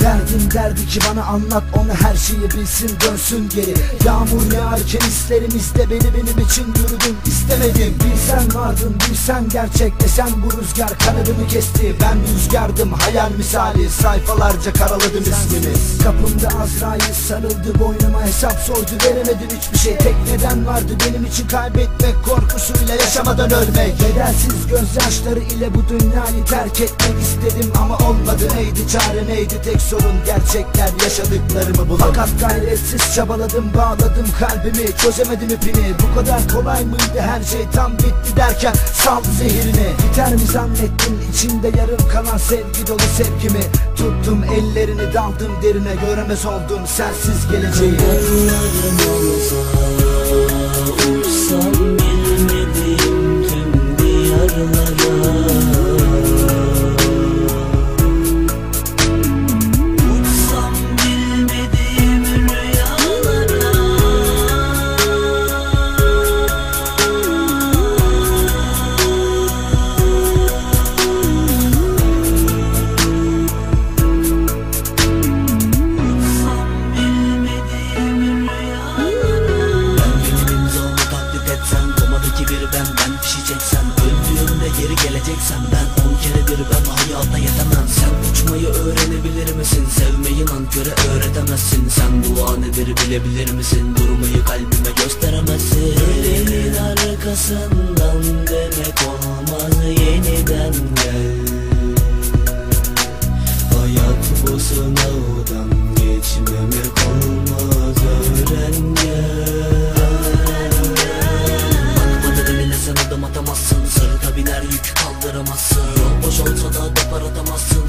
Derdin derdi ki bana anlat onu her şeyi bilsin dönsün geri. Yağmur yağarken hislerimizde beni benim için yürüdün istemedim Bilsen vardın bilsen gerçek desen bu rüzgar kanadımı kesti. Ben rüzgardım hayal misali sayfalarca karaladım ismini Kapımda Azrail sarıldı boynuma hesap sordu veremedim hiçbir şey. Tek neden vardı benim için kaybetmek korkusuyla yaşamadan ölmek. Bedelsiz gözyaşları ile bu dünyayı terk etmek istedim ama olmadı. Neydi çare neydi tek sorun gerçekler yaşadıklarımı bulan Fakat gayretsiz çabaladım bağladım kalbimi çözemedim ipini. Bu kadar kolay mıydı? Her şey tam bitti derken saldı zehirini. Biter mi zannettin içinde yarım kalan sevgi dolu sevgimi. Tuttum ellerini daldım derine göremez oldum sensiz geleceği. Olsa geleceksem Ben on kere bir ben hayatta yetemem Sen uçmayı öğrenebilir misin? Sevmeyi nanköre öğretemezsin Sen dua nedir bilebilir misin? Durmayı kalbime gösteremezsin Ölenin arkasından demek olmaz Yeniden ます。お嬢ただでばらたます。